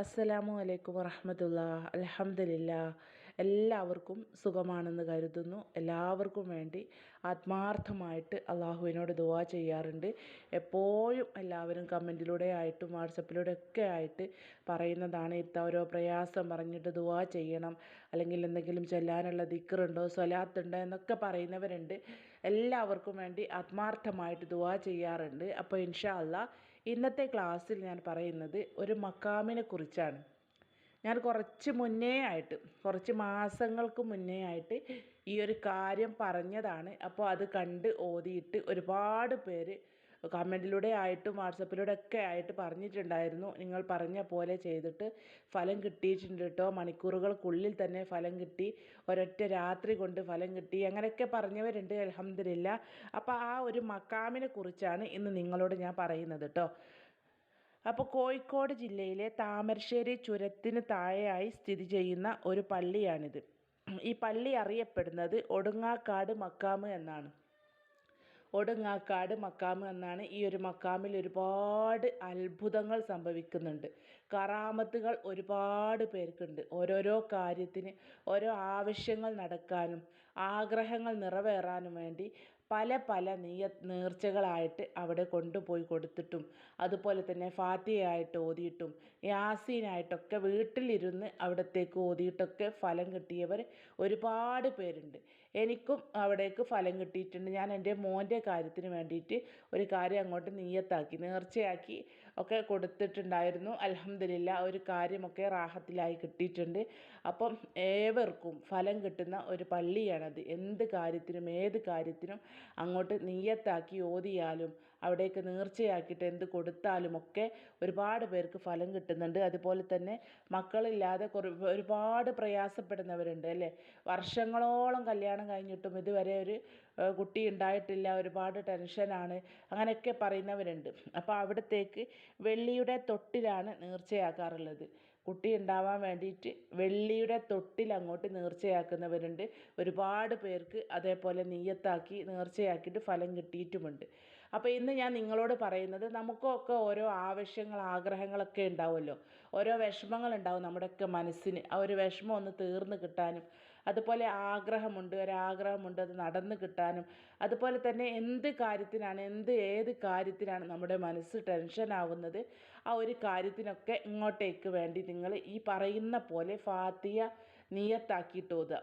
അസ്സലാമു അലൈക്കും വറഹമത്തുള്ള. അലഹമില്ല എല്ലാവർക്കും സുഖമാണെന്ന് കരുതുന്നു. എല്ലാവർക്കും വേണ്ടി ആത്മാർത്ഥമായിട്ട് അള്ളാഹുവിനോട് ദുവാ ചെയ്യാറുണ്ട്. എപ്പോഴും എല്ലാവരും കമന്റിലൂടെ ആയിട്ടും വാട്സപ്പിലൂടെ ഒക്കെ ആയിട്ട് പറയുന്നതാണ് ഇത്ത ഓരോ പ്രയാസം പറഞ്ഞിട്ട് ദുവാ ചെയ്യണം. അല്ലെങ്കിൽ എന്തെങ്കിലും ചൊല്ലാനുള്ള ദിക്കറുണ്ടോ സ്വലാത്തുണ്ടോ എന്നൊക്കെ പറയുന്നവരുണ്ട്. എല്ലാവർക്കും വേണ്ടി ആത്മാർത്ഥമായിട്ട് ദുവാ ചെയ്യാറുണ്ട്. അപ്പോൾ ഇൻഷാ അല്ലാ ഇന്നത്തെ ക്ലാസ്സിൽ ഞാൻ പറയുന്നത് ഒരു മക്കാമിനെ കുറിച്ചാണ്. ഞാൻ കുറച്ച് മുന്നേ ആയിട്ട് കുറച്ച് മാസങ്ങൾക്ക് മുന്നേ ആയിട്ട് ഈ ഒരു കാര്യം പറഞ്ഞതാണ്. അപ്പോൾ അത് കണ്ട് ഓതിയിട്ട് ഒരുപാട് പേര് കമന്റിലൂടെ ആയിട്ടും വാട്സപ്പിലൂടെ ഒക്കെ ആയിട്ട് പറഞ്ഞിട്ടുണ്ടായിരുന്നു. നിങ്ങൾ പറഞ്ഞ പോലെ ചെയ്തിട്ട് ഫലം കിട്ടിയിട്ടുണ്ട് കേട്ടോ മണിക്കൂറുകൾക്കുള്ളിൽ തന്നെ ഫലം കിട്ടി. ഒരൊറ്റ രാത്രി കൊണ്ട് ഫലം കിട്ടി. അങ്ങനെയൊക്കെ പറഞ്ഞവരുണ്ട് അലഹമില്ല അപ്പോൾ ആ ഒരു മക്കാമിനെ കുറിച്ചാണ് ഇന്ന് നിങ്ങളോട് ഞാൻ പറയുന്നത് കേട്ടോ അപ്പോൾ കോഴിക്കോട് ജില്ലയിലെ താമരശ്ശേരി ചുരത്തിന് താഴെയായി സ്ഥിതി ചെയ്യുന്ന ഒരു പള്ളിയാണിത്. ഈ പള്ളി അറിയപ്പെടുന്നത് ഒടുങ്ങാക്കാട് മക്കാമ് എന്നാണ്. ഒടുങ്ങാക്കാട് മക്കാമ് എന്നാണ് ഈ ഒരു മക്കാമിൽ ഒരുപാട് അത്ഭുതങ്ങൾ സംഭവിക്കുന്നുണ്ട്. കറാമത്തുകൾ ഒരുപാട് പേർക്കുണ്ട്. ഓരോരോ കാര്യത്തിന് ഓരോ ആവശ്യങ്ങൾ നടക്കാനും ആഗ്രഹങ്ങൾ നിറവേറാനും വേണ്ടി പല പല നീയ നേർച്ചകളായിട്ട് അവിടെ കൊണ്ടുപോയി കൊടുത്തിട്ടും അതുപോലെ തന്നെ ഫാത്തിയായിട്ട് ഓതിയിട്ടും യാസീനായിട്ടൊക്കെ വീട്ടിലിരുന്ന് അവിടത്തേക്ക് ഓതിയിട്ടൊക്കെ ഫലം കിട്ടിയവർ ഒരുപാട് പേരുണ്ട്. എനിക്കും അവിടേക്ക് ഫലം കിട്ടിയിട്ടുണ്ട്. ഞാൻ എന്റെ മോന്റെ കാര്യത്തിന് വേണ്ടിയിട്ട് ഒരു കാര്യം അങ്ങോട്ട് നീയത്താക്കി നേർച്ചയാക്കി ഒക്കെ കൊടുത്തിട്ടുണ്ടായിരുന്നു. അലഹമ്മദില്ല ഒരു കാര്യമൊക്കെ റാഹത്തിലായി കിട്ടിയിട്ടുണ്ട്. അപ്പം ഏവർക്കും ഫലം കിട്ടുന്ന ഒരു പള്ളിയാണത്. എന്ത് കാര്യത്തിനും ഏത് കാര്യത്തിനും അങ്ങോട്ട് നീയത്താക്കി ഓതിയാലും അവിടേക്ക് നേർച്ചയാക്കിയിട്ട് എന്ത് കൊടുത്താലും ഒക്കെ ഒരുപാട് പേർക്ക് ഫലം കിട്ടുന്നുണ്ട്. അതുപോലെ തന്നെ മക്കളില്ലാതെ കുറേ ഒരുപാട് പ്രയാസപ്പെടുന്നവരുണ്ട് അല്ലേ? വർഷങ്ങളോളം കല്യാണം കഴിഞ്ഞിട്ടും ഇതുവരെ ഒരു കുട്ടി ഉണ്ടായിട്ടില്ല ഒരുപാട് ടെൻഷനാണ് അങ്ങനെയൊക്കെ പറയുന്നവരുണ്ട്. അപ്പോൾ അവിടത്തേക്ക് വെള്ളിയുടെ തൊട്ടിലാണ് നേർച്ചയാക്കാറുള്ളത്. കുട്ടി ഉണ്ടാവാൻ വേണ്ടിയിട്ട് വെള്ളിയുടെ തൊട്ടിൽ അങ്ങോട്ട് നേർച്ചയാക്കുന്നവരുണ്ട്. ഒരുപാട് പേർക്ക് അതേപോലെ നീയത്താക്കി നേർച്ചയാക്കിയിട്ട് ഫലം കിട്ടിയിട്ടുമുണ്ട്. അപ്പോൾ ഇന്ന് ഞാൻ നിങ്ങളോട് പറയുന്നത് നമുക്കൊക്കെ ഓരോ ആവശ്യങ്ങൾ ആഗ്രഹങ്ങളൊക്കെ ഉണ്ടാവുമല്ലോ. ഓരോ വിഷമങ്ങൾ ഉണ്ടാവും നമ്മുടെയൊക്കെ മനസ്സിന്. ആ ഒരു വിഷമം ഒന്ന് തീർന്നു കിട്ടാനും അതുപോലെ ആഗ്രഹമുണ്ട് ഒരാഗ്രഹമുണ്ട് അത് നടന്നു കിട്ടാനും അതുപോലെ തന്നെ എന്ത് കാര്യത്തിനാണ് എന്ത് ഏത് കാര്യത്തിനാണ് നമ്മുടെ മനസ്സ് ടെൻഷൻ ആവുന്നത് ആ ഒരു കാര്യത്തിനൊക്കെ ഇങ്ങോട്ടേക്ക് വേണ്ടി നിങ്ങൾ ഈ പറയുന്ന പോലെ ഫാത്തിയ നിയത്താക്കിയിട്ട് ഓതുക.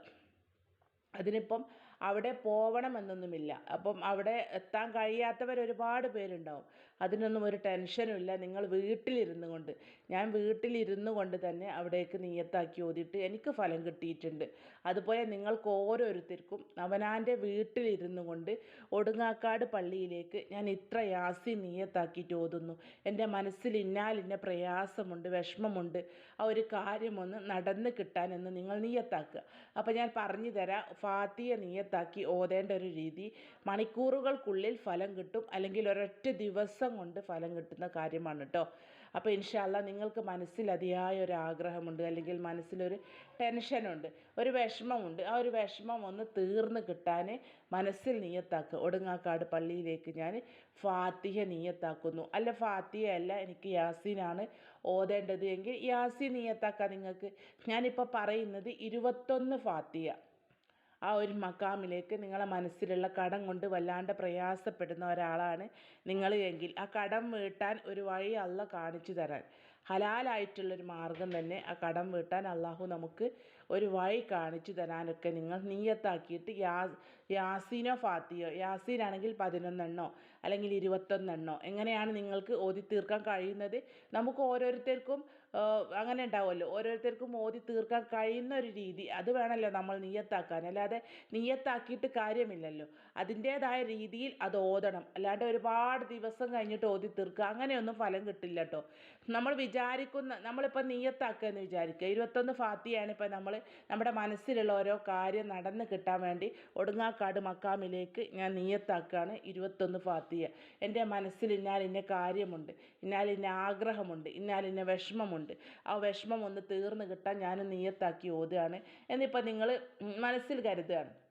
അതിനിപ്പം അവിടെ പോവണമെന്നൊന്നുമില്ല. അപ്പം അവിടെ എത്താൻ കഴിയാത്തവർ ഒരുപാട് പേരുണ്ടാവും. അതിനൊന്നും ഒരു ടെൻഷനും ഇല്ല. നിങ്ങൾ വീട്ടിലിരുന്നു കൊണ്ട്. ഞാൻ വീട്ടിലിരുന്നു കൊണ്ട് തന്നെ അവിടേക്ക് നീയത്താക്കി ഓതിയിട്ട് എനിക്ക് ഫലം കിട്ടിയിട്ടുണ്ട്. അതുപോലെ നിങ്ങൾക്ക് ഓരോരുത്തർക്കും അവനാന്റെ വീട്ടിലിരുന്നു കൊണ്ട് ഒടുങ്ങാക്കാട് പള്ളിയിലേക്ക് ഞാൻ ഇത്ര യാസി നീയത്താക്കിയിട്ട് ഓതുന്നു. എന്റെ മനസ്സിൽ ഇന്നാലിന്ന പ്രയാസമുണ്ട് വിഷമമുണ്ട്. ആ ഒരു കാര്യമൊന്ന് നടന്ന് കിട്ടാനെന്ന് നിങ്ങൾ നീയത്താക്കുക. അപ്പോൾ ഞാൻ പറഞ്ഞു തരാം ഫാത്തിയെ നീയത്താക്കി ഓതേണ്ട ഒരു രീതി. മണിക്കൂറുകൾക്കുള്ളിൽ ഫലം കിട്ടും. അല്ലെങ്കിൽ ഒരൊറ്റ ദിവസം കൊണ്ട് ഫലം കിട്ടുന്ന കാര്യമാണ് കേട്ടോ അപ്പോൾ ഇൻഷാല്ല നിങ്ങൾക്ക് മനസ്സിൽ അതിയായ ഒരു ആഗ്രഹമുണ്ട് അല്ലെങ്കിൽ മനസ്സിലൊരു ടെൻഷനുണ്ട് ഒരു വിഷമമുണ്ട്. ആ ഒരു വിഷമം ഒന്ന് തീർന്ന് കിട്ടാൻ മനസ്സിൽ നീയത്താക്കുക ഒടുങ്ങാക്കാട് പള്ളിയിലേക്ക് ഞാൻ ഫാത്തിഹ നീയത്താക്കുന്നു. അല്ല ഫാത്തിഹ അല്ല എനിക്ക് യാസീനാണ് ഓതേണ്ടത്. എങ്കിൽ യാസീൻ നീയത്താക്കുക നിങ്ങൾക്ക്. ഞാനിപ്പോൾ പറയുന്നത് ഇരുപത്തൊന്ന് ഫാത്തിഹ. ആ ഒരു മക്കാമിലേക്ക് നിങ്ങളെ മനസ്സിലുള്ള കടം കൊണ്ട് വല്ലാണ്ട് പ്രയാസപ്പെടുന്ന ഒരാളാണ് നിങ്ങൾ എങ്കിൽ. ആ കടം വീട്ടാൻ ഒരു വഴി അല്ല കാണിച്ചു തരാൻ. ഹലാലായിട്ടുള്ളൊരു മാർഗം തന്നെ ആ കടം വീട്ടാൻ അള്ളാഹു നമുക്ക് ഒരു വഴി കാണിച്ചു തരാനൊക്കെ നിങ്ങൾ നീയത്താക്കിയിട്ട് യാ യാസീനോ ഫാത്തിയോ യാസീനാണെങ്കിൽ പതിനൊന്നെണ്ണോ അല്ലെങ്കിൽ ഇരുപത്തൊന്നെണ്ണോ എങ്ങനെയാണ് നിങ്ങൾക്ക് ഓതി തീർക്കാൻ കഴിയുന്നത്? നമുക്ക് ഓരോരുത്തർക്കും അങ്ങനെ ഉണ്ടാവുമല്ലോ. ഓരോരുത്തർക്കും ഓതി തീർക്കാൻ കഴിയുന്ന ഒരു രീതി. അത് വേണമല്ലോ നമ്മൾ നീയത്താക്കാൻ. അല്ലാതെ നീയത്താക്കിയിട്ട് കാര്യമില്ലല്ലോ. അതിന്റേതായ രീതിയിൽ അത് ഓതണം. അല്ലാണ്ട് ഒരുപാട് ദിവസം കഴിഞ്ഞിട്ട് ഓതി തീർക്കുക. അങ്ങനെയൊന്നും ഫലം കിട്ടില്ല കേട്ടോ നമ്മൾ വിചാരിക്കുന്ന നമ്മളിപ്പോൾ നീയത്താക്കുക എന്ന് വിചാരിക്കുക. ഇരുപത്തൊന്ന് ഫാത്തിയാണ് ഇപ്പോൾ നമ്മൾ നമ്മുടെ മനസ്സിലുള്ള ഓരോ കാര്യം നടന്ന് കിട്ടാൻ വേണ്ടി ഒടുങ്ങാക്കാട് മക്കാമിലേക്ക് ഞാൻ നീയത്താക്കുകയാണ്. ഇരുപത്തൊന്ന് ഫാത്തിയ. എന്റെ മനസ്സിൽ ഇന്നാൽ ഇന്ന കാര്യമുണ്ട്. ഇന്നാൽ ഇന്ന ആഗ്രഹമുണ്ട്. ഇന്നാൽ ഇന്ന വിഷമമുണ്ട്. ആ വിഷമം ഒന്ന് തീർന്നു കിട്ടാൻ ഞാൻ നീയത്താക്കി ഓതുകയാണ്. എന്നിപ്പോൾ നിങ്ങൾ മനസ്സിൽ കരുതുകയാണ്.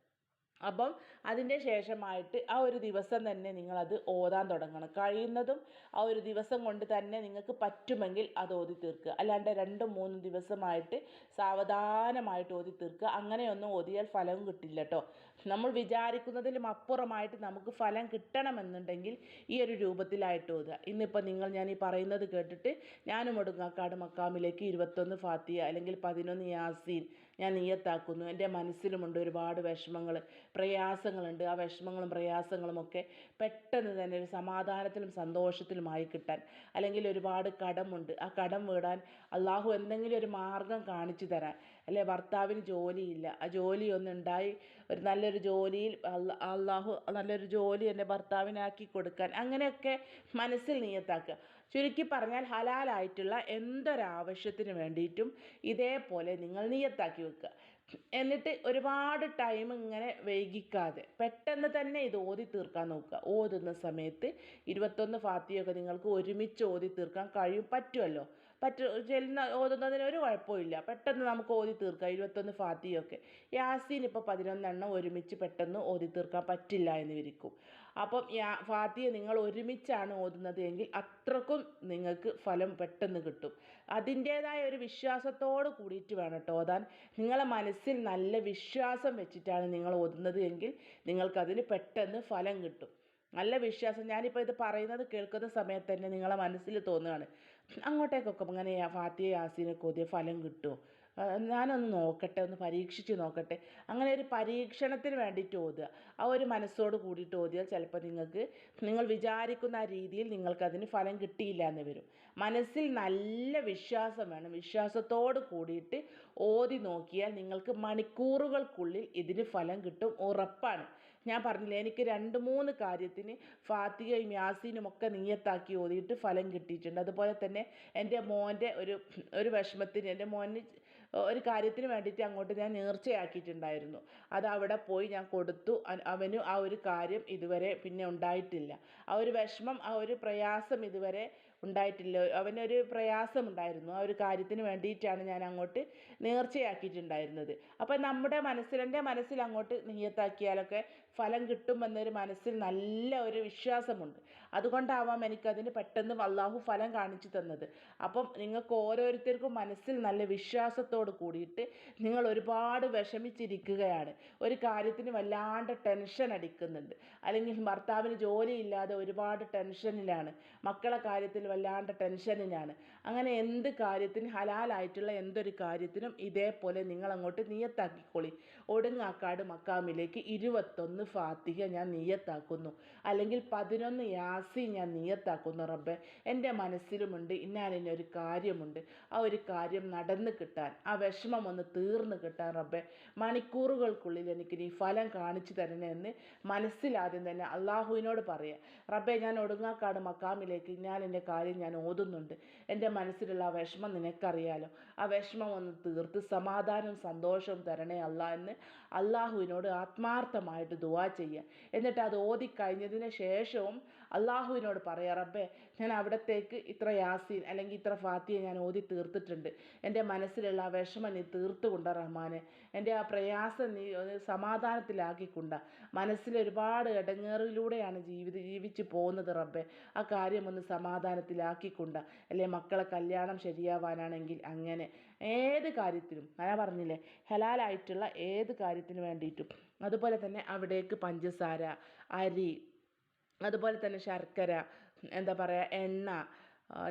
അപ്പം അതിന്റെ ശേഷമായിട്ട് ആ ഒരു ദിവസം തന്നെ നിങ്ങളത് ഓതാൻ തുടങ്ങണം. കഴിയുന്നതും ആ ഒരു ദിവസം കൊണ്ട് തന്നെ നിങ്ങൾക്ക് പറ്റുമെങ്കിൽ അത് ഓതി തീർക്കുക. അല്ലാണ്ട് രണ്ടും മൂന്നും ദിവസമായിട്ട് സാവധാനമായിട്ട് ഓതി തീർക്കുക. അങ്ങനെയൊന്നും ഓതിയാൽ ഫലവും കിട്ടില്ല കേട്ടോ നമ്മൾ വിചാരിക്കുന്നതിലും അപ്പുറമായിട്ട് നമുക്ക് ഫലം കിട്ടണമെന്നുണ്ടെങ്കിൽ ഈ ഒരു രൂപത്തിലായിട്ട് ഓതുക. ഇന്നിപ്പോൾ നിങ്ങൾ ഞാൻ ഈ പറയുന്നത് കേട്ടിട്ട് ഞാനും ഒടുങ്ങാക്കാട് മക്കാമിലേക്ക് ഇരുപത്തൊന്ന് ഫാത്തിയ അല്ലെങ്കിൽ പതിനൊന്ന് യാസീൻ ഞാൻ നിയത്താക്കുന്നു. എന്റെ മനസ്സിലുമുണ്ട് ഒരുപാട് വിഷമങ്ങൾ പ്രയാസങ്ങളുണ്ട്. ആ വിഷമങ്ങളും പ്രയാസങ്ങളും ഒക്കെ പെട്ടെന്ന് തന്നെ ഒരു സമാധാനത്തിലും സന്തോഷത്തിലുമായി കിട്ടാൻ അല്ലെങ്കിൽ ഒരുപാട് കടമുണ്ട്. ആ കടം വീടാൻ അള്ളാഹു എന്തെങ്കിലും ഒരു മാർഗം കാണിച്ചു തരാൻ. അല്ലെ? ഭർത്താവിന് ജോലിയില്ല. ആ ജോലി ഒന്നുണ്ടായി ഒരു നല്ലൊരു ജോലിയിൽ അള്ളാഹു നല്ലൊരു ജോലി എന്റെ ഭർത്താവിനാക്കി കൊടുക്കാൻ അങ്ങനെയൊക്കെ മനസ്സിൽ നിയത്താക്കുക. ചുരുക്കി പറഞ്ഞാൽ ഹലാലായിട്ടുള്ള എന്തൊരാവശ്യത്തിന് വേണ്ടിയിട്ടും ഇതേപോലെ നിങ്ങൾ നിയത്താക്കി വെക്കുക. എന്നിട്ട് ഒരുപാട് ടൈം ഇങ്ങനെ വൈകിക്കാതെ പെട്ടെന്ന് തന്നെ ഇത് ഓതി തീർക്കാൻ നോക്കുക. ഓതുന്ന സമയത്ത് ഇരുപത്തൊന്ന് ഫാത്തിയൊക്കെ നിങ്ങൾക്ക് ഒരുമിച്ച് ഓതി തീർക്കാൻ കഴിയും പറ്റുമല്ലോ പറ്റു ചെല്ലുന്ന ഓതുന്നതിന് ഒരു കുഴപ്പമില്ല പെട്ടെന്ന് നമുക്ക് ഓതി തീർക്കാം ഇരുപത്തൊന്ന് ഫാത്തിയൊക്കെ. യാസീൻ ഇപ്പോൾ പതിനൊന്നെണ്ണം ഒരുമിച്ച് പെട്ടെന്ന് ഓതി തീർക്കാൻ പറ്റില്ല എന്ന് വിരിക്കും. അപ്പം യാ ഫാത്തിയെ നിങ്ങൾ ഒരുമിച്ചാണ് ഓതുന്നത് എങ്കിൽ അത്രക്കും നിങ്ങൾക്ക് ഫലം പെട്ടെന്ന് കിട്ടും. അതിന്റേതായ ഒരു വിശ്വാസത്തോട് കൂടിയിട്ട് വേണം കേട്ടോ ഓതാൻ. നിങ്ങളെ മനസ്സിൽ നല്ല വിശ്വാസം വെച്ചിട്ടാണ് നിങ്ങൾ ഓതുന്നത് എങ്കിൽ നിങ്ങൾക്കതിന് പെട്ടെന്ന് ഫലം കിട്ടും. നല്ല വിശ്വാസം. ഞാനിപ്പോൾ ഇത് പറയുന്നത് കേൾക്കുന്ന സമയത്ത് തന്നെ നിങ്ങളെ മനസ്സിൽ തോന്നുകയാണ്. അങ്ങോട്ടേക്കൊക്കെ ഇങ്ങനെ ഫാത്തിയ യാസീനൊക്കെ ഓതിയ ഫലം കിട്ടുമോ ഞാനൊന്ന് നോക്കട്ടെ ഒന്ന് പരീക്ഷിച്ച് നോക്കട്ടെ. അങ്ങനെ ഒരു പരീക്ഷണത്തിന് വേണ്ടിയിട്ട് ഓതുക. ആ ഒരു മനസ്സോട് കൂടിയിട്ട് ഓതിയാൽ ചിലപ്പോൾ നിങ്ങൾക്ക് നിങ്ങൾ വിചാരിക്കുന്ന ആ രീതിയിൽ നിങ്ങൾക്കതിന് ഫലം കിട്ടിയില്ല എന്ന് വരും. മനസ്സിൽ നല്ല വിശ്വാസം വേണം. വിശ്വാസത്തോട് കൂടിയിട്ട് ഓതി നോക്കിയാൽ നിങ്ങൾക്ക് മണിക്കൂറുകൾക്കുള്ളിൽ ഇതിന് ഫലം കിട്ടും ഉറപ്പാണ്. ഞാൻ പറഞ്ഞില്ലേ എനിക്ക് രണ്ട് മൂന്ന് കാര്യത്തിന് ഫാത്തികയും യാസീനും ഒക്കെ നീയത്താക്കി ഓതിയിട്ട് ഫലം കിട്ടിയിട്ടുണ്ട്. അതുപോലെ തന്നെ എന്റെ മോന്റെ ഒരു ഒരു വിഷമത്തിന് എന്റെ മോന് ഒരു കാര്യത്തിന് വേണ്ടിയിട്ട് അങ്ങോട്ട് ഞാൻ നേർച്ചയാക്കിയിട്ടുണ്ടായിരുന്നു. അത് അവിടെ പോയി ഞാൻ കൊടുത്തു. അവന് ആ ഒരു കാര്യം ഇതുവരെ പിന്നെ ഉണ്ടായിട്ടില്ല. ആ ഒരു വിഷമം ആ ഒരു പ്രയാസം ഇതുവരെ ഉണ്ടായിട്ടില്ല. അവനൊരു പ്രയാസം ഉണ്ടായിരുന്നു ആ ഒരു കാര്യത്തിന് വേണ്ടിയിട്ടാണ് ഞാൻ അങ്ങോട്ട് നേർച്ചയാക്കിയിട്ടുണ്ടായിരുന്നത്. അപ്പം നമ്മുടെ മനസ്സിൽ എന്റെ മനസ്സിൽ അങ്ങോട്ട് നിയത്താക്കിയാലൊക്കെ ഫലം കിട്ടുമെന്നൊരു മനസ്സിൽ നല്ല ഒരു വിശ്വാസമുണ്ട്. അതുകൊണ്ടാവാം എനിക്കതിന് പെട്ടെന്ന് അള്ളാഹു ഫലം കാണിച്ചു തന്നത്. അപ്പം നിങ്ങൾക്ക് ഓരോരുത്തർക്കും മനസ്സിൽ നല്ല വിശ്വാസത്തോട് കൂടിയിട്ട് നിങ്ങൾ ഒരുപാട് വിഷമിച്ചിരിക്കുകയാണ്. ഒരു കാര്യത്തിന് വല്ലാണ്ട് ടെൻഷൻ അടിക്കുന്നുണ്ട്. അല്ലെങ്കിൽ ഭർത്താവിന് ജോലിയില്ലാതെ ഒരുപാട് ടെൻഷനിലാണ്. മക്കളെ കാര്യത്തിൽ വല്ലാണ്ട് ടെൻഷനിലാണ്. അങ്ങനെ എന്ത് കാര്യത്തിന് ഹലാലായിട്ടുള്ള എന്തൊരു കാര്യത്തിനും ഇതേപോലെ നിങ്ങൾ അങ്ങോട്ട് നിയത്താക്കിക്കോളി. ഒടുങ്ങാക്കാട് മക്കാമിലേക്ക് ഇരുപത്തൊന്ന് ഫാത്തിഹ ഞാൻ നീയത്താക്കുന്നു. അല്ലെങ്കിൽ പതിനൊന്ന് യാസി ഞാൻ നീയത്താക്കുന്നു റബ്ബെ. എന്റെ മനസ്സിലുമുണ്ട് ഇന്നാലിന് ഒരു കാര്യമുണ്ട്. ആ ഒരു കാര്യം നടന്നു കിട്ടാൻ ആ വിഷമം ഒന്ന് തീർന്നു കിട്ടാൻ റബ്ബെ. മണിക്കൂറുകൾക്കുള്ളിൽ എനിക്ക് നീ ഫലം കാണിച്ചു തരണേ എന്ന് മനസ്സിലാദ്യം തന്നെ അള്ളാഹുവിനോട് പറയുക റബ്ബെ ഞാൻ ഒടുങ്ങാക്കാട് മക്കാമിലേക്ക് ഇന്നാലിന്റെ കാര്യം ഞാൻ ഓതുന്നുണ്ട്. എന്റെ മനസ്സിലുള്ള ആ വിഷമം നിനക്കറിയാലോ? ആ വിഷമം ഒന്ന് തീർത്ത് സമാധാനം സന്തോഷം തരണേ അല്ല എന്ന് അള്ളാഹുവിനോട് ആത്മാർത്ഥമായിട്ട് ദുവാ ചെയ്യുക. എന്നിട്ട് അത് ഓതി കഴിഞ്ഞതിന് ശേഷവും അള്ളാഹുവിനോട് പറയാം റബ്ബേ ഞാൻ അവിടത്തേക്ക് ഇത്ര യാസീൻ അല്ലെങ്കിൽ ഇത്ര ഫാത്തിയ ഞാൻ ഓതി തീർത്തിട്ടുണ്ട്. എന്റെ മനസ്സിലുള്ള ആ വിഷമം നീ തീർത്തുകൊണ്ട റഹ്മാനെ. എന്റെ ആ പ്രയാസം നീ സമാധാനത്തിലാക്കി സമാധാനത്തിലാക്കിക്കൊണ്ട. മനസ്സിൽ ഒരുപാട് ഇടങ്ങേറിലൂടെയാണ് ജീവിതം ജീവിച്ച് പോകുന്നത് റബ്ബെ. ആ കാര്യം ഒന്ന് സമാധാനത്തിലാക്കിക്കൊണ്ട. അല്ലെ മക്കളെ കല്യാണം ശരിയാവാനാണെങ്കിൽ അങ്ങനെ ഏത് കാര്യത്തിനും ഞാൻ പറഞ്ഞില്ലേ ഹലാലായിട്ടുള്ള ഏത് കാര്യത്തിന് വേണ്ടിയിട്ടും. അതുപോലെ തന്നെ അവിടേക്ക് പഞ്ചസാര അരി അതുപോലെ തന്നെ ശർക്കര എന്താ പറയുക എണ്ണ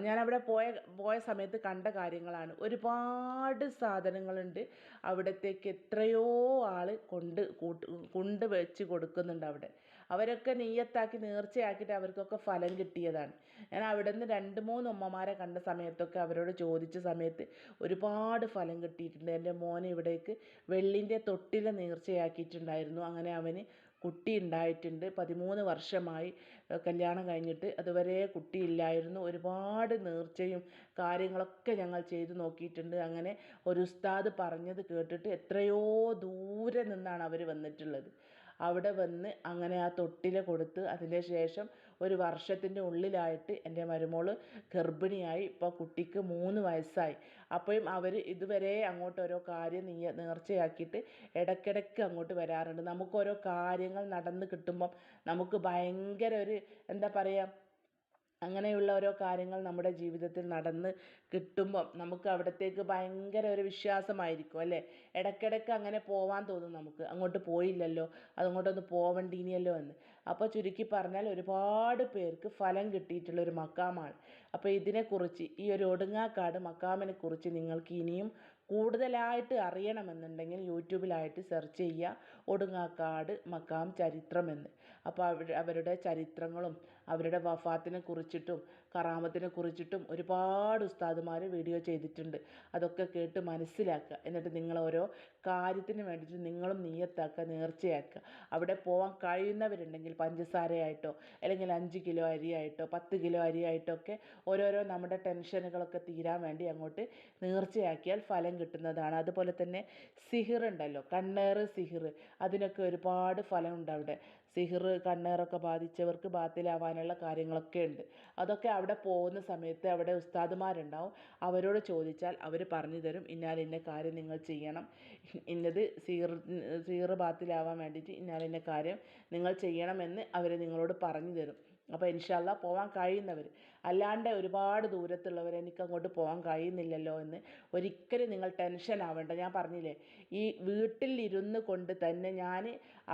ഞാനവിടെ പോയ പോയ സമയത്ത് കണ്ട കാര്യങ്ങളാണ്. ഒരുപാട് സാധനങ്ങളുണ്ട് അവിടത്തേക്ക് എത്രയോ ആൾ കൊണ്ട് കൂട്ട് കൊണ്ട് വെച്ച് കൊടുക്കുന്നുണ്ട് അവിടെ. അവരൊക്കെ നെയ്യത്താക്കി നേർച്ചയാക്കിയിട്ട് അവർക്കൊക്കെ ഫലം കിട്ടിയതാണ്. ഞാൻ അവിടെ നിന്ന് രണ്ട് മൂന്ന് ഉമ്മമാരെ കണ്ട സമയത്തൊക്കെ അവരോട് ചോദിച്ച സമയത്ത് ഒരുപാട് ഫലം കിട്ടിയിട്ടുണ്ട്. എന്റെ മോനെ ഇവിടേക്ക് വെള്ളിന്റെ തൊട്ടിൽ നേർച്ചയാക്കിയിട്ടുണ്ടായിരുന്നു. അങ്ങനെ അവന് കുട്ടി ഉണ്ടായിട്ടുണ്ട് പതിമൂന്ന് വർഷമായി കല്യാണം കഴിഞ്ഞിട്ട് അതുവരെ കുട്ടിയില്ലായിരുന്നു. ഒരുപാട് നേർച്ചയും കാര്യങ്ങളൊക്കെ ഞങ്ങൾ ചെയ്തു നോക്കിയിട്ടുണ്ട്. അങ്ങനെ ഒരു ഉസ്താദ് പറഞ്ഞത് കേട്ടിട്ട് എത്രയോ ദൂരെ നിന്നാണ് അവർ വന്നിട്ടുള്ളത്. അവിടെ വന്ന് അങ്ങനെ ആ തൊട്ടിൽ കൊടുത്ത് അതിന് ശേഷം ഒരു വർഷത്തിന്റെ ഉള്ളിലായിട്ട് എന്റെ മരുമോൾ ഗർഭിണിയായി. ഇപ്പോൾ കുട്ടിക്ക് മൂന്ന് വയസ്സായി. അപ്പോഴും അവർ ഇതുവരെ അങ്ങോട്ട് ഓരോ കാര്യം നീ നേർച്ചയാക്കിയിട്ട് ഇടയ്ക്കിടയ്ക്ക് അങ്ങോട്ട് വരാറുണ്ട്. നമുക്ക് ഓരോ കാര്യങ്ങൾ നടന്ന് കിട്ടുമ്പം നമുക്ക് ഭയങ്കര ഒരു എന്താ പറയുക അങ്ങനെയുള്ള ഓരോ കാര്യങ്ങൾ നമ്മുടെ ജീവിതത്തിൽ നടന്ന് കിട്ടുമ്പം നമുക്ക് അവിടത്തേക്ക് ഭയങ്കര ഒരു വിശ്വാസമായിരിക്കും അല്ലേ? ഇടയ്ക്കിടയ്ക്ക് അങ്ങനെ പോവാൻ തോന്നും നമുക്ക്. അങ്ങോട്ട് പോയില്ലല്ലോ അതങ്ങോട്ടൊന്ന് പോവണ്ടീനിയല്ലോ എന്ന്. അപ്പോൾ ചുരുക്കി പറഞ്ഞാൽ ഒരുപാട് പേർക്ക് ഫലം കിട്ടിയിട്ടുള്ള ഒരു മക്കാമാണ്. അപ്പോൾ ഇതിനെക്കുറിച്ച് ഈ ഒരു ഒടുങ്ങാക്കാട് മക്കാമിനെ കുറിച്ച് നിങ്ങൾക്ക് ഇനിയും കൂടുതലായിട്ട് അറിയണമെന്നുണ്ടെങ്കിൽ യൂട്യൂബിലായിട്ട് സെർച്ച് ചെയ്യുക ഒടുങ്ങാക്കാട് മക്കാം ചരിത്രമെന്ന് അപ്പോൾ അവർ അവരുടെ ചരിത്രങ്ങളും അവരുടെ വഫാത്തിനെ കുറിച്ചിട്ടും കറാമത്തിനെ കുറിച്ചിട്ടും ഒരുപാട് ഉസ്താദുമാർ വീഡിയോ ചെയ്തിട്ടുണ്ട്. അതൊക്കെ കേട്ട് മനസ്സിലാക്കുക. എന്നിട്ട് നിങ്ങൾ ഓരോ കാര്യത്തിന് വേണ്ടിയിട്ട് നിങ്ങളും നീയത്താക്കുക നേർച്ചയാക്കുക. അവിടെ പോകാൻ കഴിയുന്നവരുണ്ടെങ്കിൽ പഞ്ചസാരയായിട്ടോ അല്ലെങ്കിൽ അഞ്ച് കിലോ അരിയായിട്ടോ പത്ത് കിലോ അരിയായിട്ടോ ഒക്കെ ഓരോരോ നമ്മുടെ ടെൻഷനുകളൊക്കെ തീരാൻ വേണ്ടി അങ്ങോട്ട് നേർച്ചയാക്കിയാൽ ഫലം കിട്ടുന്നതാണ്. അതുപോലെ തന്നെ സിഹിർ ഉണ്ടല്ലോ കണ്ണേറ് സിഹിർ അതിനൊക്കെ ഒരുപാട് ഫലമുണ്ട് അവിടെ. സിഹിർ കണ്ണേറൊക്കെ ബാധിച്ചവർക്ക് ബാത്തിലാവാനുള്ള കാര്യങ്ങളൊക്കെ ഉണ്ട്. അതൊക്കെ അവിടെ പോകുന്ന സമയത്ത് അവിടെ ഉസ്താദുമാരുണ്ടാവും. അവരോട് ചോദിച്ചാൽ അവർ പറഞ്ഞു തരും ഇന്നാൽ ഇന്ന കാര്യം നിങ്ങൾ ചെയ്യണം. ഇന്നത് സീർ സീർ ബാത്തിലാവാൻ വേണ്ടിയിട്ട് ഇന്നാൽ ഇന്ന കാര്യം നിങ്ങൾ ചെയ്യണമെന്ന് അവർ നിങ്ങളോട് പറഞ്ഞു തരും. അപ്പോൾ ഇൻഷല്ല പോകാൻ കഴിയുന്നവർ അല്ലാണ്ട് ഒരുപാട് ദൂരത്തുള്ളവർ എനിക്ക് അങ്ങോട്ട് പോകാൻ കഴിയുന്നില്ലല്ലോ എന്ന് ഒരിക്കലും നിങ്ങൾ ടെൻഷൻ ആവേണ്ട. ഞാൻ പറഞ്ഞില്ലേ ഈ വീട്ടിൽ ഇരുന്ന് കൊണ്ട് തന്നെ ഞാൻ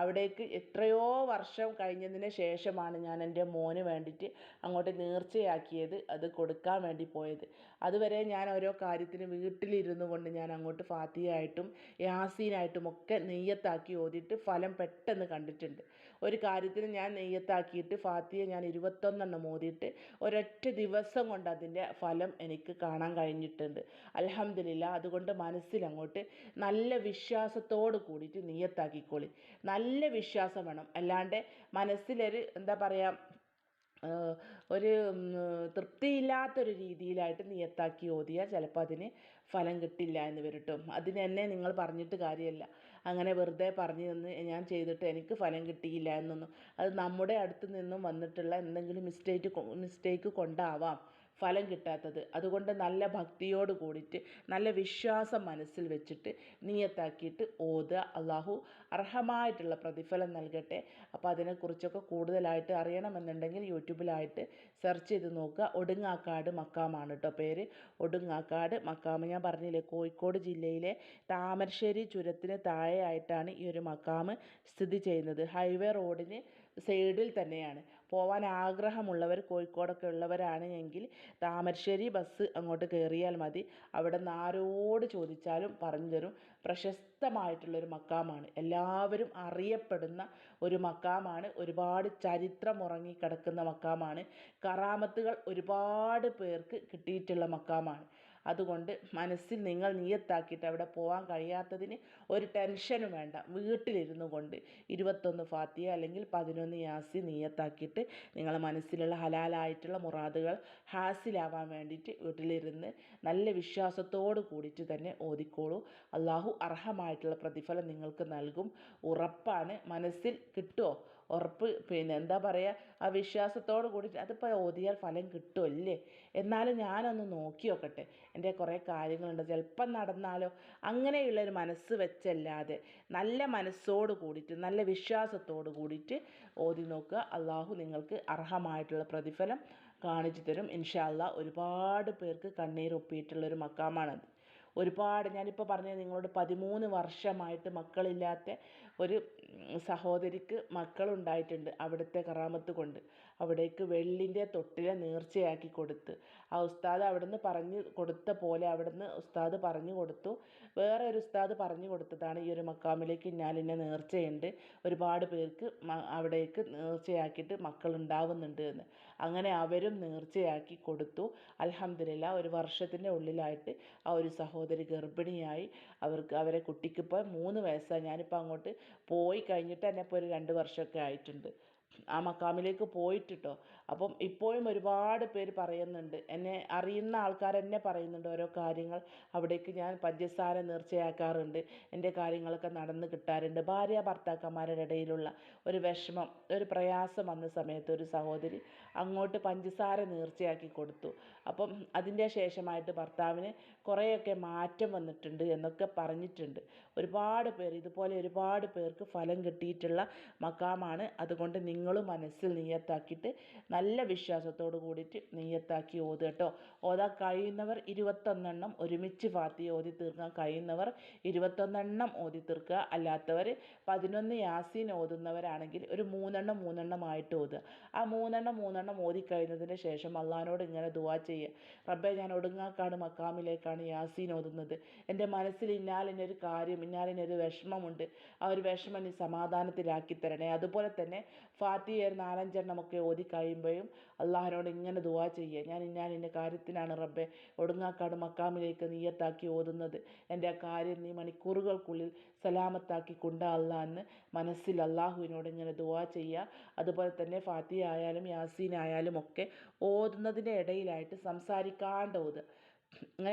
അവിടേക്ക് എത്രയോ വർഷം കഴിഞ്ഞതിന് ശേഷമാണ് ഞാൻ എന്റെ മോന് വേണ്ടിയിട്ട് അങ്ങോട്ട് നേർച്ചയാക്കിയത് അത് കൊടുക്കാൻ വേണ്ടി പോയത്. അതുവരെ ഞാൻ ഓരോ കാര്യത്തിന് വീട്ടിലിരുന്നു കൊണ്ട് ഞാൻ അങ്ങോട്ട് ഫാത്തിയായിട്ടും യാസീനായിട്ടും ഒക്കെ നെയ്യത്താക്കി ഓതിയിട്ട് ഫലം പെട്ടെന്ന് കണ്ടിട്ടുണ്ട്. ഒരു കാര്യത്തിന് ഞാൻ നെയ്യത്താക്കിയിട്ട് ഫാത്തിയെ ഞാൻ ഇരുപത്തൊന്നെണ്ണം ഓതിയിട്ട് ഒരൊറ്റ ദിവസം കൊണ്ട് അതിന്റെ ഫലം എനിക്ക് കാണാൻ കഴിഞ്ഞിട്ടുണ്ട്. അലഹമില്ല അതുകൊണ്ട് മനസ്സിലങ്ങോട്ട് നല്ല വിശ്വാസത്തോട് കൂടിയിട്ട് നീയത്താക്കിക്കോളി. നല്ല വിശ്വാസം വേണം. അല്ലാണ്ട് മനസ്സിലൊരു എന്താ പറയുക ഒരു തൃപ്തിയില്ലാത്തൊരു രീതിയിലായിട്ട് നിയത്താക്കി ഓതിയാൽ ചിലപ്പോൾ അതിന് ഫലം കിട്ടില്ല എന്ന് വരും അതിന് എന്നെ നിങ്ങൾ പറഞ്ഞിട്ട് കാര്യമല്ല. അങ്ങനെ വെറുതെ പറഞ്ഞു തന്ന് ഞാൻ ചെയ്തിട്ട് എനിക്ക് ഫലം കിട്ടിയില്ല എന്നൊന്നും. അത് നമ്മുടെ അടുത്ത് നിന്നും വന്നിട്ടുള്ള എന്തെങ്കിലും മിസ്റ്റേക്ക് മിസ്റ്റേക്ക് കൊണ്ടാവാം. ഫലം കിട്ടാത്തത്. അതുകൊണ്ട് നല്ല ഭക്തിയോട് കൂടിയിട്ട് നല്ല വിശ്വാസം മനസ്സിൽ വെച്ചിട്ട് നീയത്താക്കിയിട്ട് ഓതുക. അള്ളാഹു അർഹമായിട്ടുള്ള പ്രതിഫലം നൽകട്ടെ. അപ്പോൾ അതിനെക്കുറിച്ചൊക്കെ കൂടുതലായിട്ട് അറിയണമെന്നുണ്ടെങ്കിൽ യൂട്യൂബിലായിട്ട് സെർച്ച് ചെയ്ത് നോക്കുക. ഒടുങ്ങാക്കാട് മക്കാമാണ് കേട്ടോ പേര്. ഒടുങ്ങാക്കാട് മക്കാമ്. ഞാൻ പറഞ്ഞില്ലേ കോഴിക്കോട് ജില്ലയിലെ താമരശ്ശേരി ചുരത്തിന് താഴെയായിട്ടാണ് ഈ ഒരു മക്കാമ് സ്ഥിതി ചെയ്യുന്നത്. ഹൈവേ റോഡിന് സൈഡിൽ തന്നെയാണ്. പോവാൻ ആഗ്രഹമുള്ളവർ കോഴിക്കോടൊക്കെ ഉള്ളവരാണ് എങ്കിൽ താമരശ്ശേരി ബസ് അങ്ങോട്ട് കയറിയാൽ മതി. അവിടെ നിന്ന് ആരോട് ചോദിച്ചാലും പറഞ്ഞു തരും. പ്രശസ്തമായിട്ടുള്ളൊരു മക്കാമാണ്. എല്ലാവരും അറിയപ്പെടുന്ന ഒരു മക്കാമാണ്. ഒരുപാട് ചരിത്രം ഉറങ്ങിക്കിടക്കുന്ന മക്കാമാണ്. കറാമത്തുകൾ ഒരുപാട് പേർക്ക് കിട്ടിയിട്ടുള്ള മക്കാമാണ്. അതുകൊണ്ട് മനസ്സിൽ നിങ്ങൾ നിയത്താക്കിയിട്ട് അവിടെ പോകാൻ കഴിയാത്തതിന് ഒരു ടെൻഷനും വേണ്ട. വീട്ടിലിരുന്നു കൊണ്ട് ഇരുപത്തൊന്ന് ഫാത്തിയ അല്ലെങ്കിൽ പതിനൊന്ന് യാസി നിയത്താക്കിയിട്ട് നിങ്ങളെ മനസ്സിലുള്ള ഹലാലായിട്ടുള്ള മുറാദുകൾ ഹാസിലാവാൻ വേണ്ടിയിട്ട് വീട്ടിലിരുന്ന് നല്ല വിശ്വാസത്തോട് കൂടിയിട്ട് തന്നെ ഓതിക്കോളൂ. അള്ളാഹു അർഹമായിട്ടുള്ള പ്രതിഫലം നിങ്ങൾക്ക് നൽകും. ഉറപ്പാണ് മനസ്സിൽ കിട്ടുമോ ഉറപ്പ് പിന്നെ എന്താ പറയുക ആ വിശ്വാസത്തോട് കൂടിയിട്ട് അതിപ്പോൾ ഓതിയാൽ ഫലം കിട്ടുമല്ലേ എന്നാലും ഞാനൊന്ന് നോക്കി നോക്കട്ടെ. എന്റെ കുറേ കാര്യങ്ങളുണ്ട്. ചിലപ്പം നടന്നാലോ അങ്ങനെയുള്ളൊരു മനസ്സ് വെച്ചല്ലാതെ നല്ല മനസ്സോട് കൂടിയിട്ട് നല്ല വിശ്വാസത്തോട് കൂടിയിട്ട് ഓതി നോക്കുക. അള്ളാഹു നിങ്ങൾക്ക് അർഹമായിട്ടുള്ള പ്രതിഫലം കാണിച്ചു തരും. ഇൻഷാ അള്ളാഹ് ഒരുപാട് പേർക്ക് കണ്ണീർ ഒപ്പിയിട്ടുള്ളൊരു മക്കാമാണത്. ഒരുപാട് ഞാനിപ്പോൾ പറഞ്ഞത് നിങ്ങളോട് പതിമൂന്ന് വർഷമായിട്ട് മക്കളില്ലാത്ത ഒരു സഹോദരിക്ക് മക്കളുണ്ടായിട്ടുണ്ട് അവിടുത്തെ കറാമത്ത് കൊണ്ട്. അവിടേക്ക് വെള്ളിന്റെ തൊട്ടിലെ നേർച്ചയാക്കി കൊടുത്ത്. ആ ഉസ്താദ് അവിടുന്ന് പറഞ്ഞു കൊടുത്ത പോലെ അവിടുന്ന് ഉസ്താദ് പറഞ്ഞു കൊടുത്തു. വേറെ ഒരു ഉസ്താദ് പറഞ്ഞു കൊടുത്തതാണ് ഈ ഒരു മക്കാമിലേക്ക് ഇന്നാലിന്ന നേർച്ചയുണ്ട്. ഒരുപാട് പേർക്ക് അവിടേക്ക് നേർച്ചയാക്കിയിട്ട് മക്കളുണ്ടാവുന്നുണ്ട് എന്ന്. അങ്ങനെ അവരും നേർച്ചയാക്കി കൊടുത്തു. അലഹമില്ല ഒരു വർഷത്തിന്റെ ഉള്ളിലായിട്ട് ആ ഒരു സഹോദരി ഗർഭിണിയായി. അവർക്ക് അവരെ കുട്ടിക്കിപ്പോൾ മൂന്ന് വയസ്സാണ് ഞാനിപ്പോൾ അങ്ങോട്ട് പോയി കഴിഞ്ഞിട്ട് എന്നെ ഇപ്പോൾ ഒരു രണ്ട് വർഷമൊക്കെ ആയിട്ടുണ്ട്. ആ മക്കാമിലേക്ക് പോയിട്ട് ട്ടോ അപ്പം ഇപ്പോഴും ഒരുപാട് പേര് പറയുന്നുണ്ട് എന്നെ അറിയുന്ന ആൾക്കാർ എന്നെ പറയുന്നുണ്ട് ഓരോ കാര്യങ്ങൾ. അവിടേക്ക് ഞാൻ പഞ്ചസാര നേർച്ചയാക്കാറുണ്ട് എന്റെ കാര്യങ്ങളൊക്കെ നടന്ന് കിട്ടാറുണ്ട്. ഭാര്യ ഭർത്താക്കന്മാരുടെ ഇടയിലുള്ള ഒരു വിഷമം ഒരു പ്രയാസം വന്ന സമയത്ത് ഒരു സഹോദരി അങ്ങോട്ട് പഞ്ചസാര നേർച്ചയാക്കി കൊടുത്തു. അപ്പം അതിന്റെ ശേഷമായിട്ട് ഭർത്താവിന് കുറേയൊക്കെ മാറ്റം വന്നിട്ടുണ്ട് എന്നൊക്കെ പറഞ്ഞിട്ടുണ്ട്. ഒരുപാട് പേർ ഇതുപോലെ ഒരുപാട് പേർക്ക് ഫലം കിട്ടിയിട്ടുള്ള മക്കാമാണ്. അതുകൊണ്ട് നിങ്ങളും മനസ്സിൽ നീയത്താക്കിയിട്ട് നല്ല വിശ്വാസത്തോട് കൂടിയിട്ട് നെയ്യത്താക്കി ഓതുക കേട്ടോ. ഓതാൻ കഴിയുന്നവർ ഇരുപത്തൊന്നെണ്ണം ഒരുമിച്ച് ഫാത്തി ഓതി തീർക്കാൻ കഴിയുന്നവർ ഇരുപത്തൊന്നെണ്ണം ഓതി തീർക്കുക. അല്ലാത്തവർ പതിനൊന്ന് യാസീൻ ഓതുന്നവരാണെങ്കിൽ ഒരു മൂന്നെണ്ണം മൂന്നെണ്ണമായിട്ട് ഓതുക. ആ മൂന്നെണ്ണം മൂന്നെണ്ണം ഓതി കഴിഞ്ഞതിന് ശേഷം അള്ളഹാനോട് ഇങ്ങനെ ദുവാ ചെയ്യുക റബ്ബെ ഞാൻ ഒടുങ്ങാക്കാണ് മക്കാമിലേക്കാണ് യാസീൻ ഓതുന്നത്. എന്റെ മനസ്സിൽ ഇന്നാലിനൊരു കാര്യം ഇന്നാലിനൊരു വിഷമമുണ്ട്. ആ ഒരു വിഷമം നീ സമാധാനത്തിലാക്കി തരണേ. അതുപോലെ തന്നെ ഫാത്തിയ നാലഞ്ചെണ്ണമൊക്കെ ഓതി കഴിയുമ്പോഴും അള്ളാഹിനോട് ഇങ്ങനെ ദുവാ ചെയ്യുക. ഞാൻ ഞാൻ എന്റെ കാര്യത്തിനാണ് റബ്ബെ ഒടുങ്ങാക്കാട് മക്കാമിലേക്ക് നീയത്താക്കി ഓതുന്നത്. എന്റെ ആ കാര്യം നീ മണിക്കൂറുകൾക്കുള്ളിൽ സലാമത്താക്കി കൊണ്ടാ അള്ളാഹ് എന്ന് മനസ്സിൽ അള്ളാഹുവിനോട് ഇങ്ങനെ ദുവാ ചെയ്യുക. അതുപോലെ തന്നെ ഫാത്തി ആയാലും യാസീൻ ആയാലും ഒക്കെ ഓതുന്നതിന്റെ ഇടയിലായിട്ട് സംസാരിക്കാണ്ട് അങ്ങനെ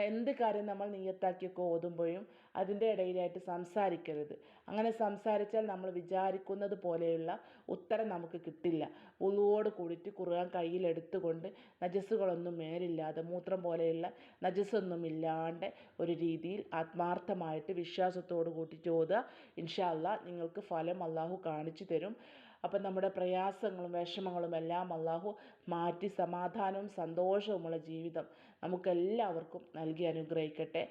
എന്ത് കാര്യം നമ്മൾ നിയത്താക്കിയൊക്കെ ഓതുമ്പോഴും അതിന്റെ ഇടയിലായിട്ട് സംസാരിക്കരുത്. അങ്ങനെ സംസാരിച്ചാൽ നമ്മൾ വിചാരിക്കുന്നത് പോലെയുള്ള ഉത്തരം നമുക്ക് കിട്ടില്ല. ഉളുവോട് കൂടിയിട്ട് ഖുർആൻ കയ്യിലെടുത്തുകൊണ്ട് നജസ്സുകളൊന്നും മേലില്ലാതെ മൂത്രം പോലെയുള്ള നജസ്സൊന്നും ഇല്ലാണ്ട് ഒരു രീതിയിൽ ആത്മാർത്ഥമായിട്ട് വിശ്വാസത്തോട് കൂട്ടിയിട്ട് ഓതുക. ഇൻഷാ അല്ലാ നിങ്ങൾക്ക് ഫലം അള്ളാഹു കാണിച്ചു തരും. അപ്പം നമ്മുടെ പ്രയാസങ്ങളും വിഷമങ്ങളും എല്ലാം അള്ളാഹു മാറ്റി സമാധാനവും സന്തോഷവുമുള്ള ജീവിതം നമുക്കെല്ലാവർക്കും നൽകി അനുഗ്രഹിക്കട്ടെ.